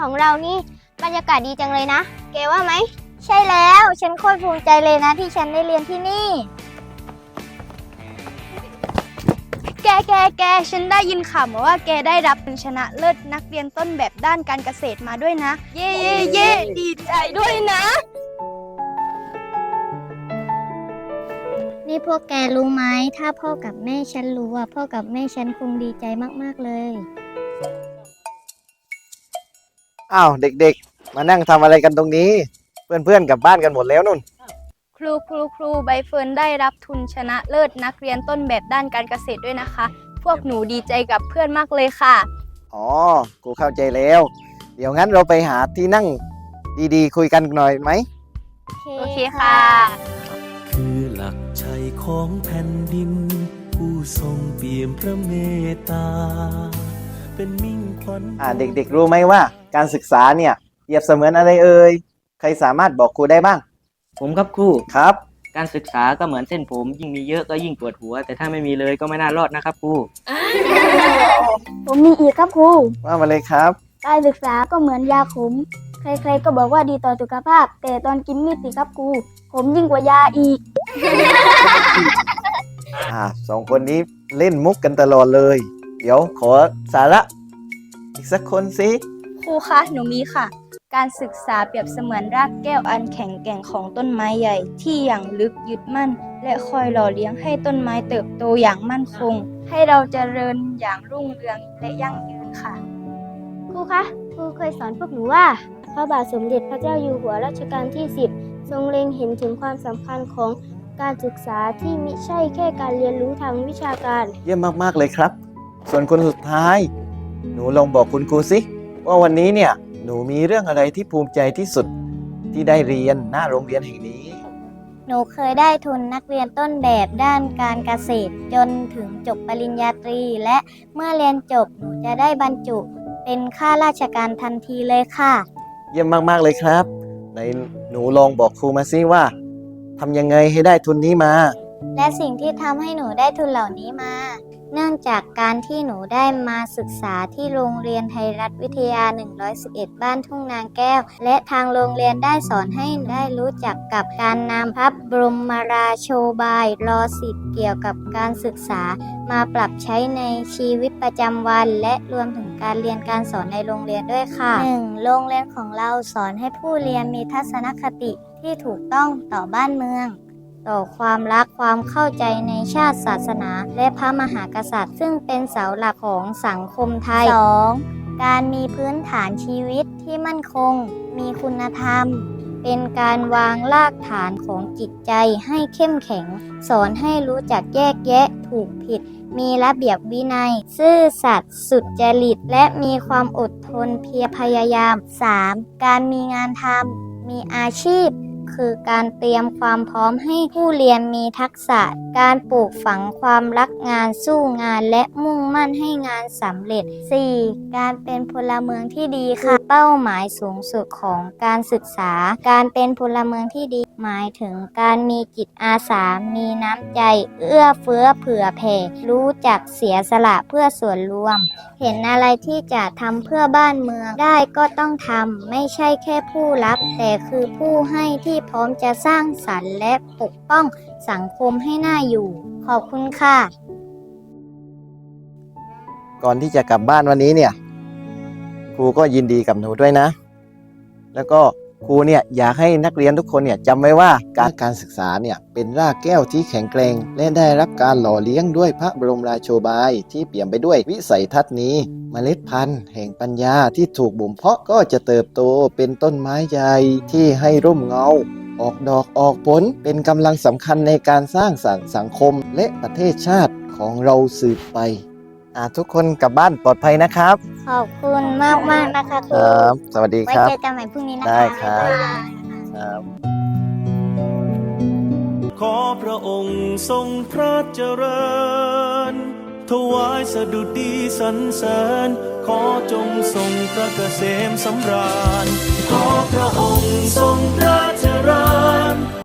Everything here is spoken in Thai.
ของเรานี่บรรยากาศดีจังเลยนะ แกว่าไหม ใช่แล้ว ฉันโคตรภูมิใจเลยนะที่ฉันได้เรียนที่นี่ แกแกแกฉันได้ยินข่าวมาว่าแกได้รับชนะเลิศนักเรียนต้นแบบด้านการเกษตรมาด้วยนะ เย่เย่เย่ดีใจด้วยนะ นี่พวกแกรู้ไหม ถ้าพ่อกับแม่ฉันรู้อะพ่อกับแม่ฉันคงดีใจมาก ๆ เลย อ้าวเด็กๆ มานั่งทำอะไรกันตรงนี้ เพื่อนๆกลับบ้านกันหมดแล้วนุ่น ครูครูครูใบเฟิร์นได้รับทุนชนะเลิศนักเรียนต้นแบบด้านการเกษตรด้วยนะคะ พวกหนูดีใจกับเพื่อนมากเลยค่ะ อ๋อ กูเข้าใจแล้ว เดี๋ยวงั้นเราไปหาที่นั่งดีๆ คุยกันหน่อยไหม โอเคค่ะ คือหลักชัยของแผ่นดิน ผู้ทรงเปี่ยมพระเมตตา เป็นมิ่งขวัญ อ่าเด็กๆรู้ไหมว่า การศึกษาเนี่ยเปรียบเสมือนอะไรเอ่ยใครสามารถบอกครูได้บ้างผมครับครู ครับ การศึกษาก็เหมือนเส้นผม ยิ่งมีเยอะก็ยิ่งปวดหัว แต่ถ้าไม่มีเลยก็ไม่น่ารอดนะครับครู ผมมีอีกครับครู ว่ามาเลยครับ การศึกษาก็เหมือนยาขม ใครๆก็บอกว่าดีต่อสุขภาพ แต่ตอนกินมีดสิครับครู ผมยิ่งกว่ายาอีก อ่าสองคนนี้เล่นมุกกันตลอดเลย เดี๋ยวขอสาระ อีกสักคนสิค รูคะหนูมีค่ะ การศึกษาเปรียบเสมือนรากแก้วอันแข็งแกร่งของต้นไม้ใหญ่ที่อย่างลึกยึดมั่น และคอยหล่อเลี้ยงให้ต้นไม้เติบโตอย่างมั่นคง ให้เราเจริญอย่างรุ่งเรืองและยั่งยืนค่ะ ครูคะครูเคยสอนพวกหนูว่า พระบาทสมเด็จพระเจ้าอยู่หัวรัชกาลที่ 10 ทรงเล็งเห็นถึงความสำคัญของการศึกษาที่มิใช่แค่การเรียนรู้ทางวิชาการ เยี่ยมมาก ๆ เลยครับ ส่วนคนสุดท้าย หนูลองบอกคุณครูสิ ว่าวันนี้เนี่ยหนูมีเรื่องอะไรที่ภูมิใจที่สุดที่ได้เรียนหน้าโรงเรียนแห่งนี้ หนูเคยได้ทุนนักเรียนต้นแบบด้านการเกษตร จนถึงจบปริญญาตรี และเมื่อเรียนจบหนูจะได้บรรจุ เป็นข้าราชการทันทีเลยค่ะ เยี่ยมมากๆเลยครับไหนหนูลองบอกครูมาสิว่าทำยังไงให้ได้ทุนนี้มา และสิ่งที่ทำให้หนูได้ทุนเหล่านี้มา เนื่องจากการที่หนูได้มาศึกษาที่โรงเรียนไทยรัฐวิทยา 111 บ้านทุ่งนางแก้ว และทางโรงเรียนได้สอนให้ได้รู้จักกับการนำพระบรมราโชบายรอสิบเกี่ยวกับการศึกษา มาปรับใช้ในชีวิตประจำวัน และรวมถึงการเรียนการสอนในโรงเรียนด้วยค่ะ 1. โรงเรียนของเราสอนให้ผู้เรียนมีทัศนคติที่ถูกต้องต่อบ้านเมือง ต่อความรักความเข้าใจในชาติศาสนา และพระมหากษัตริย์ ซึ่งเป็นเสาหลักของสังคมไทย 2. การมีพื้นฐานชีวิตที่มั่นคง มีคุณธรรม เป็นการวางรากฐานของจิตใจให้เข้มแข็ง สอนให้รู้จักแยกแยะถูกผิด มีระเบียบวินัย ซื่อสัตย์สุจริต และมีความอดทนเพียรพยายาม 3. การมีงานทำมีอาชีพ คือการเตรียมความพร้อมให้ผู้เรียนมีทักษะ การปลูกฝังความรักงานสู้งานและมุ่งมั่นให้งานสำเร็จ 4. การเป็นพลเมืองที่ดีค่ะ เป้าหมายสูงสุดของการศึกษา การเป็นพลเมืองที่ดี หมายถึงการมีจิตอาสา มีน้ำใจ เอื้อเฟื้อเผื่อแผ่ รู้จักเสียสละเพื่อส่วนรวม เห็นอะไรที่จะทำเพื่อบ้านเมืองได้ก็ต้องทำ ไม่ใช่แค่ผู้รับ แต่คือผู้ให้ที่พร้อมจะสร้างสรรค์และปกป้องสังคมให้น่าอยู่ ขอบคุณค่ะ ก่อนที่จะกลับบ้านวันนี้เนี่ย ครูก็ยินดีกับหนูด้วยนะ แล้วก็ ครูเนี่ยอยากให้นักเรียนทุกคนเนี่ยจำไว้ว่าการการศึกษาเนี่ยเป็นรากแก้วที่แข็งแกร่งและได้รับการหล่อเลี้ยงด้วยพระบรมราโชบาย ที่เปี่ยมไปด้วยวิสัยทัศน์นี้ เมล็ดพันธุ์แห่งปัญญาที่ถูกบ่มเพาะก็จะเติบโตเป็นต้นไม้ใหญ่ที่ให้ร่มเงา ออกดอกออกผลเป็นกำลังสำคัญในการสร้างสรรค์สังคมและประเทศชาติของเราสืบไป อ่าทุกคนกลับบ้านปลอดภัยนะครับ ขอบคุณมากมากๆนะคะคครูรับ สวัสดีไว้ครับ เจอกันใหม่พรุ่งนี้นะคะได้ครับบ๊ายบาย ครับ ขอพระองค์ทรงพระเจริญ ถวายสดุดีสรรเสริญ ขอจงทรงพระเกษมสำราญ ขอพระองค์ทรงพระเจริญ